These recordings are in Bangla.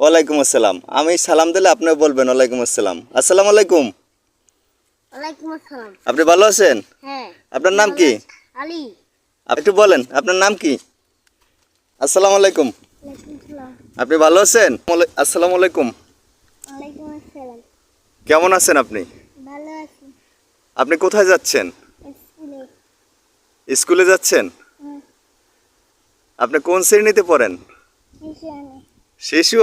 ওয়ালাইকুম আসসালাম। আমি সালাম দিলে আপনিও বলবেন ওয়ালাইকুম আসসালাম। আসসালামু আলাইকুম। আপনি ভালো আছেন? হ্যাঁ। আপনার নাম কি? আপনি একটু বলেন আপনার নাম কি? আসসালামু আলাইকুম। আপনি ভালো আছেন? আসসালামু আলাইকুম। কেমন আছেন আপনি? আপনি কোথায় যাচ্ছেন? স্কুলে। যাচ্ছেন? আপনি কোন শ্রেণীতে পড়েন? শিশু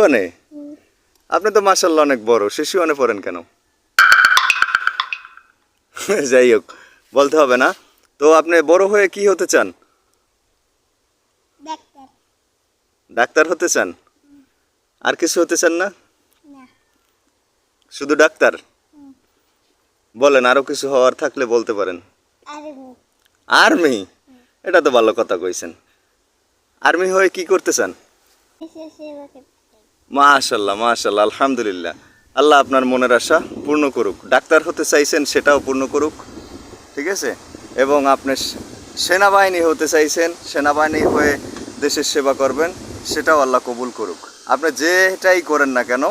আপনি তো মাসাল্লাহ অনেক বড় শিশু আনে পড়েন কেন? যাই হোক বলতে হবে না। তো আপনি বড় হয়ে কি হতে চান? ডাক্তার। হতে চান? আর কিছু হতে চান না? শুধু ডাক্তার? বলেন আরও কিছু হওয়ার থাকলে বলতে পারেন। আর্মি? এটা তো ভালো কথা কইছেন। আর্মি হয়ে কি করতে চান? মাশাল্লাহ মাশাল্লাহ আলহামদুলিল্লাহ। আল্লাহ আপনার মনের আশা পূর্ণ করুক। ডাক্তার হতে চাইছেন সেটাও পূর্ণ করুক। ঠিক আছে? এবং আপনি সেনাবাহিনী হতে চাইছেন সেনাবাহিনী হয়ে দেশের সেবা করবেন সেটাও আল্লাহ কবুল করুক। আপনি যেটাই করেন না কেন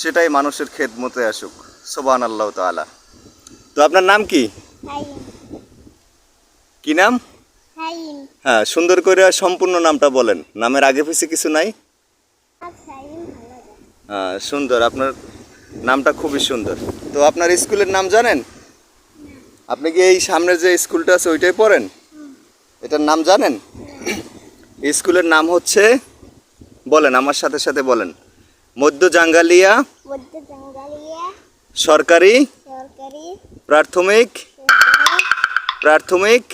সেটাই মানুষের খেদমতে আসুক। সোবান আল্লাহ তালা তো আপনার নাম কি? কি নাম? হ্যাঁ সুন্দর করে সম্পূর্ণ নামটা বলেন। নামের আগে পিছে কিছু নাই আচ্ছা হাইন ভালো যায় হ্যাঁ, সুন্দর। আপনার নামটা খুবই সুন্দর। তো আপনার স্কুলের নাম জানেন? আপনি কি এই সামনে যে স্কুলটা আছে ওইটাই পড়েন? এটার নাম জানেন? স্কুলের নাম হচ্ছে বলেন আমার সাথে সাথে বলেন। মধ্য জাঙ্গালিয়া সরকারি প্রাথমিক প্রাথমিক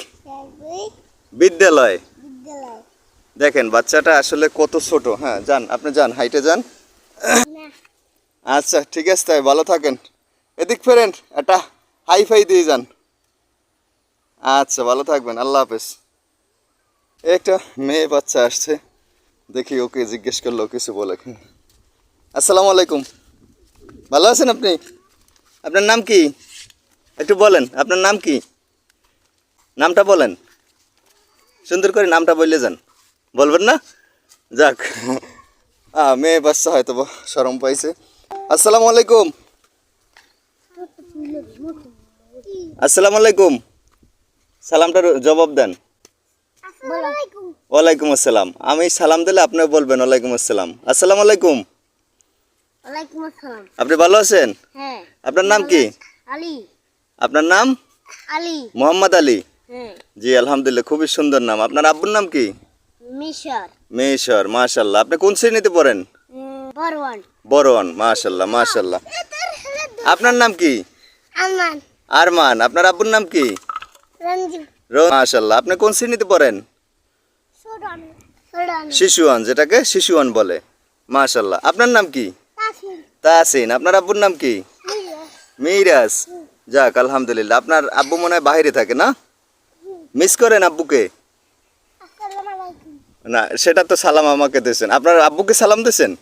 বিদ্যালয়। দেখেন বাচ্চাটা আসলে কত ছোট। হ্যাঁ যান আপনি যান হাইটে যান। আচ্ছা ঠিক আছে, তাই ভালো থাকেন। এদিক ফেরেন, একটা হাই ফাই দিয়ে যান। আচ্ছা ভালো থাকবেন, আল্লাহ হাফেজ। একটা মেয়ে বাচ্চা আসছে, দেখি ওকে জিজ্ঞেস করল, কিছু বলে আসসালামু আলাইকুম। ভালো আছেন আপনি? আপনার নাম কি? একটু বলেন, আপনার নাম কি? নামটা বলেন। সুন্দর করে নামটা বললে যান। বলবেন না? যাক। মেয়ে বাচ্চা হয়তো বা শরম পাইছে। আসসালামু আলাইকুম। আসসালামু আলাইকুম। সালামটার জবাব দেন। ওয়ালাইকুম আসসালাম। আমি সালাম দিলে আপনি বলবেন ওয়ালাইকুম আসসালাম। আসসালামু আলাইকুম। আপনি ভালো আছেন? হ্যাঁ। আপনার নাম কি? আপনার নাম? আলী। মোহাম্মদ আলী। হ্যাঁ। জি আলহামদুলিল্লাহ খুবই সুন্দর নাম। আপনার আব্বুর নাম কি? মিশর। মেশ্বর মাশাল্লাহ আপনি কোন শ্রেণীতে পড়েন? বরওয়ান। বড়ন মাশাল্লাহ মাশাল্লাহ আপনার নাম কি? আমান আরমান আপনার আব্বুর নাম কি? রঞ্জু মাশাল্লাহ আপনি কোন শ্রেণীতে পড়েন? শিশুয়ান যেটাকে শিশুয়ান বলে। মাশাল্লাহ আপনার নাম কি? তাসিন। তাসিন। আপনার আব্বুর নাম কি? মিরাজ। যাক আলহামদুলিল্লাহ। আপনার আব্বু মনে হয় বাহিরে থাকে না? মিস করেন আব্বুকে? না সেটা তো সালাম আমাকে দিয়েছেন। আপনার আব্বুকে সালাম দিয়েছেন?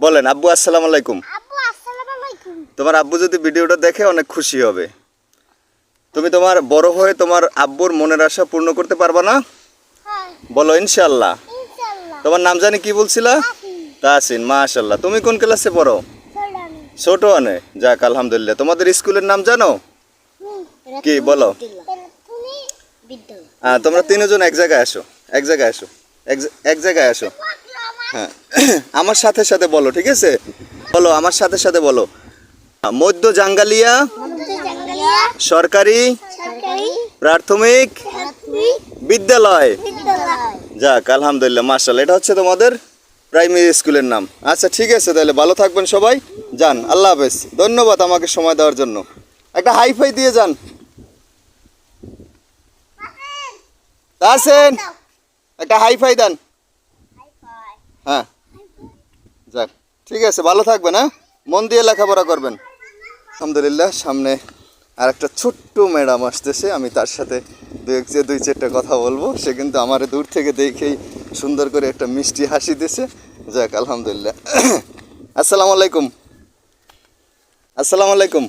বলেন আব্বু আসসালামু আলাইকুম। তোমার আব্বু যদি ভিডিওটা দেখে অনেক খুশি হবে। তুমি তোমার বড় হয়ে তোমার আব্বুর মনের আশা পূর্ণ করতে পারবা না? হ্যাঁ। বলো ইনশাল্লাহ তোমার নাম জানি কি বলছিলা? তাসিন। মাশাল্লাহ তুমি কোন ক্লাসে পড়ো? ছোট আনে যাক আলহামদুলিল্লাহ। তোমাদের স্কুলের নাম জানো? কি বলো? হ্যাঁ তোমরা তিনজন এক জায়গায় আসো এক জায়গায় আসো। এক জায়গায় আসো। হ্যাঁ। আমার সাথে সাথে বলো, ঠিক আছে? বলো, আমার সাথে সাথে বলো। মধ্য জাঙ্গালিয়া, সরকারি, প্রাথমিক বিদ্যালয়। যাক, আলহামদুলিল্লাহ মার্শাল এটা হচ্ছে তোমাদের প্রাইমারি স্কুলের নাম। আচ্ছা ঠিক আছে, তাহলে ভালো থাকবেন সবাই। যান, আল্লাহ হাফেজ। ধন্যবাদ আমাকে সময় দেওয়ার জন্য। একটা হাইফাই দিয়ে যান। আসেন। একটা হাই ফাই দেন। হ্যাঁ। যাক ঠিক আছে ভালো থাকবেন হ্যাঁ? মন দিয়ে লেখাপড়া করবেন। আলহামদুলিল্লাহ সামনে আর একটা ছোট্ট ম্যাডাম আসতেছে আমি তার সাথে দু এক যে দুই চারটা কথা বলব। সে কিন্তু আমার দূর থেকে দেখেই সুন্দর করে একটা মিষ্টি হাসি দিছে। যাক আলহামদুলিল্লাহ। আসসালামু আলাইকুম। আসসালামু আলাইকুম।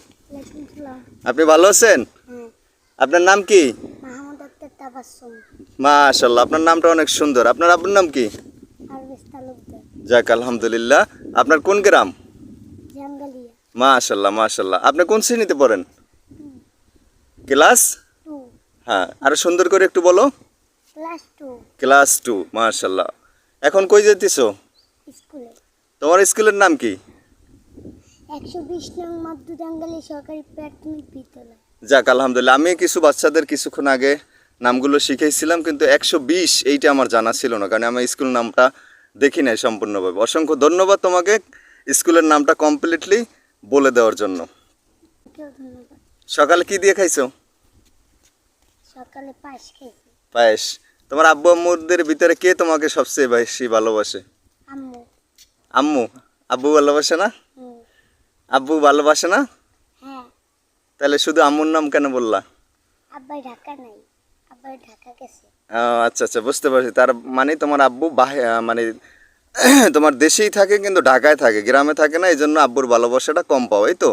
আপনি ভালো আছেন? হ্যাঁ। আপনার নাম কি? মাশাল্লাহ আপনার নামটা অনেক সুন্দর। আপনার আপনার নাম কি? যাক আলহামদুলিল্লাহ। আপনার কোন গ্রাম? মাশাল্লাহ মাশাল্লাহ আপনি কোন শ্রেণীতে পড়েন? ক্লাস? হ্যাঁ আরও সুন্দর করে একটু বলো। Class two. মাশাল্লাহ এখন কই যেতেছো তোমার স্কুলের নাম কি? যাক আলহামদুলিল্লাহ। আমি কিছু বাচ্চাদের কিছুক্ষণ আগে নামগুলো শিখেছিলাম কিন্তু একশো বিশ এইটা আমার জানা ছিল না কারণ আমি স্কুল নামটা দেখি নাই সম্পূর্ণভাবে। অসংখ্য ধন্যবাদ তোমাকে স্কুলের নামটা কমপ্লিটলি বলে দেওয়ার জন্য। সকালে কি দিয়ে খাইছো? সকালে পাশ খেয়েছি পায়েস। তোমার আব্বু আম্মুদের ভিতরে কে তোমাকে সবচেয়ে বেশি ভালোবাসে? আম্মু। আম্মু? আব্বু ভালোবাসে না? আব্বু ভালোবাসে না? হ্যাঁ। তাহলে শুধু আম্মুর নাম কেন বললা? আব্বাই ঢাকা নাই। আচ্ছা আচ্ছা বুঝতে পারছি। তার মানে তোমার আব্বু মানে তোমার দেশেই থাকে কিন্তু ঢাকায় থাকে গ্রামে থাকে না এই জন্য আব্বুর ভালোবাসাটা কম পাও এই তো?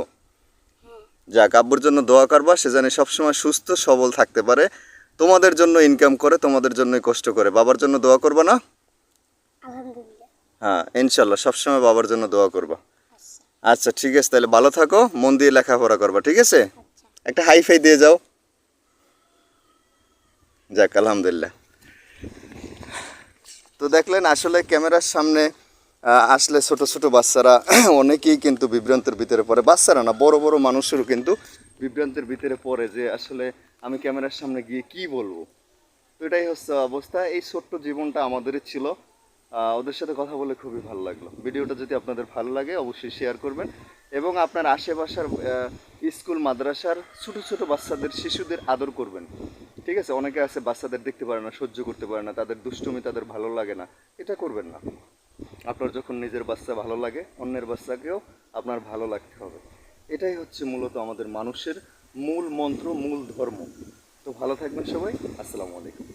যাক আব্বুর জন্য দোয়া করবা সে জানি সবসময় সুস্থ সবল থাকতে পারে। তোমাদের জন্য ইনকাম করে তোমাদের জন্যই কষ্ট করে। বাবার জন্য দোয়া করবা না? হ্যাঁ ইনশাল্লাহ সবসময় বাবার জন্য দোয়া করবা। আচ্ছা। আচ্ছা ঠিক আছে তাহলে ভালো থাকো মন দিয়ে লেখাপড়া করবা ঠিক আছে? আচ্ছা। একটা হাই ফাই দিয়ে যাও। যাক, আলহামদুলিল্লাহ। তো দেখলেন, আসলে ক্যামেরার সামনে আসলে ছোট ছোট বাচ্চারা অনেকেই কিন্তু বিভ্রান্তের ভিতরে পড়ে। বাচ্চারা না, বড় বড় মানুষেরও কিন্তু বিভ্রান্তের ভিতরে পড়ে যে, আসলে আমি ক্যামেরার সামনে গিয়ে কি বলব? তো এটাই হচ্ছে অবস্থা। এই ছোট্ট জীবনটা আমাদেরই ছিল। ওদের সাথে কথা বলে খুবই ভালো লাগল। ভিডিওটা যদি আপনাদের ভালো লাগে, অবশ্যই শেয়ার করবেন। এবং আপনার আশেপাশের স্কুল, মাদ্রাসার ছোট ছোট বাচ্চাদের, শিশুদের আদর করবেন। ঠিক আছে, অনেকে আছে বাচ্চাদের দেখতে পারে না, সহ্য করতে পারে না, তাদের দুষ্টুমি তাদের ভালো লাগে না। এটা করবেন না। আপনার যখন নিজের বাচ্চা ভালো লাগে, অন্যের বাচ্চাকেও আপনার ভালো লাগতে হবে। এটাই হচ্ছে মূলত আমাদের মানুষের মূল মন্ত্র, মূল ধর্ম। তো ভালো থাকবেন সবাই। আসসালামু আলাইকুম।